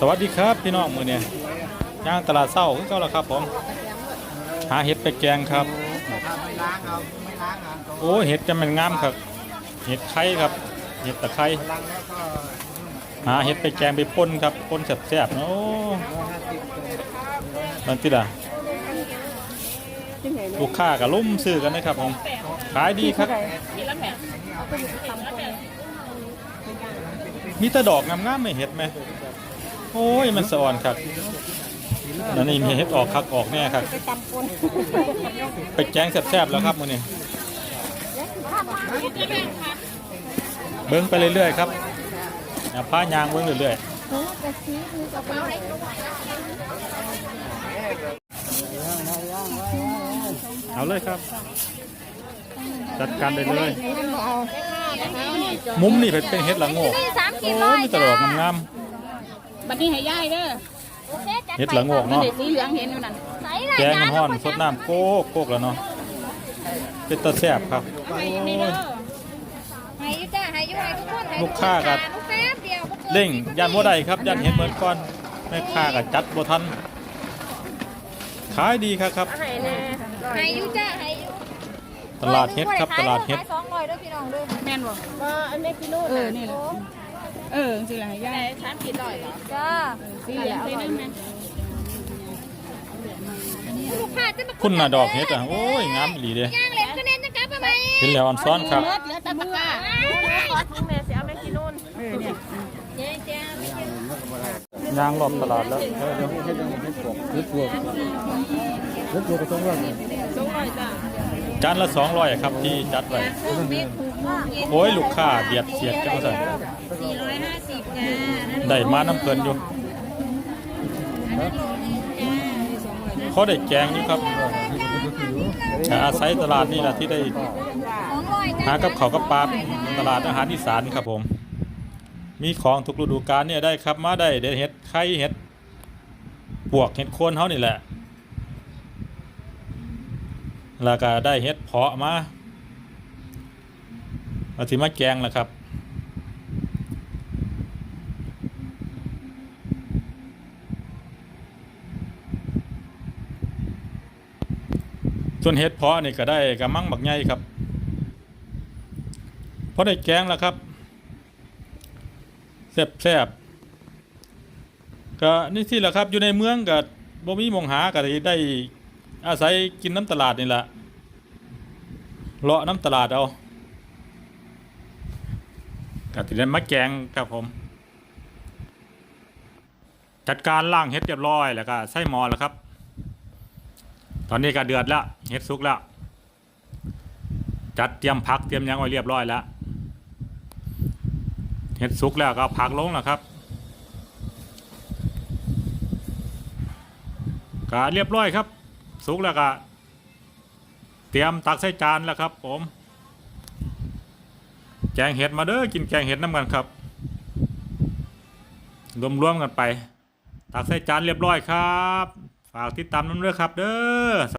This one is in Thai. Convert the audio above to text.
สวัสดีครับพี่น้องมือเนี่ยย่างตลาดเศร้าคือเก่าแล้วครับผมหาเห็ดไปแกงครับไม่ล้างเอาไม่ล้างเอาโอ้เห็ดจะมันงามครับ เห็ดไข่ครับ เห็ดตะไคร้ล้างแล้วก็หาเห็ดไปแกงไปป่นครับป่นแซ่บๆโอ้ร้อยห้าสิบเลยนั่ล่ะลูกค้ากับลุ่มซื้อกันนะครับผมขายดีครับมีแตะดอกงามๆไม่เห็ดไหม โอ้ยมันสะอ่อนครับแล้วนี่มีเห็ดออกคักออกแน่ครับไปตำปนไปแกงแซ่บๆแล้วครับมื้อนี้เบิ้งไปเรื่อยๆครับอย่าพายางเบิ้งเรื่อยๆเอาเลยครับ จัดการได้เลยมุมนี่เป็นเป็นเห็ดละโงกสามขีโอ้ดร้อยมีแตดอกงาม บัดนี้ให้ย่ายเด้อๆเห็ดละโงกมันเนาะได้สีเหลืองเห็นอยู่นั่นใส่แกงมันห้อนสดน้ำโก๊กโก๊กแล้วเนาะเป็นตะแซ่บครับ ให้นี่เด้อให้อยูจ้าให้อยูให้ทุกคนให้ลูกค้ากับ ลูกแป๊บเดียวเร่งยันบ่ได้ครับยันเห็ดเหมือนก่อนแม่ค้าก็จัดบ่ทันขายดีครับครับ ให้อยูจ้าให้อยูตลาดเห็ดครับตลาดเห็ด ขายสองร้อยด้วยพี่น้องด้วยแม่นบ่ว่าอันนี้กิโลเออนี่แหละ เออสิล่ะให้ย่ายสามขีดร้อยเหรอจ้าสีเหลืองใส่น้ำแม่นลูกค้าจะมาคุณน่ะดอกเห็ดอะโอ้ยงามอีหลีเด้ย่างเหล็กคะแนนจะกลับมาไหมเห็นแล้วอ่อนซ้อนครับเบิดเหลือแต่ตะกร้าแม่เสียแม่กินนู่นเออเนี่ยเจ๊เจ๊ไม่กินยางรอบตลาดแล้วเออเดี๋ยวเฮ็ดยังเฮ็ดปวกเฮ็ดปวกเฮ็ดปวกก็ต้องว่าสองร้อยจ้าจานละ200ครับที่จัดไว้โอ้ยลูกค้าเบียดเสียดจังซั่น ได้มาน้ำเพิ่นอยู่เขาได้แกงอยู่ครับแต่อาศัยตลาดนี่แหละที่ได้สองร้อยจ้าหากับเขาวกับปลาตลาดอาหารอีสานครับผม มีของทุกฤดูกาลเนี่ยได้ครับมาได้เด็ดเห็ดไข่เห็ดปวกเห็ดโคนเขานี่แหละแล้วก็ได้เห็ดเพาะมาเอาสิมาแกงแล้วครับ ส่วนเห็ดเพาะนี่ก็ได้กระมังบักใหญ่ครับพอได้แกงแล้วครับแซ่บแซ่บก็นี่ที่แหละครับอยู่ในเมืองกับบ่มีมองหาก็ได้อาศัยกินน้ำตลาดนี่แหละเลาะน้ำตลาดเอาก็ติได้มาแกงครับผม จัดการล่างเห็ดเรียบร้อยแล้วก็ใส่หมอแล้วครับ ตอนนี้ก็เดือดแล้วเห็ดสุกแล้วจัดเตรียมพักเตรียมยังไว้เรียบร้อยแล้วเห็ดสุกแล้วก็เอาผักลงแล้วครับก็เรียบร้อยครับ สุกแล้วก็เตรียมตักใส่จานแล้วครับ ผม แกงเห็ดมาเด้อกินแกงเห็ดน้ำกันครับรวมๆกันไป ตักใส่จานเรียบร้อยครับ ฝากติดตามน้ำเด้อครับเด้อ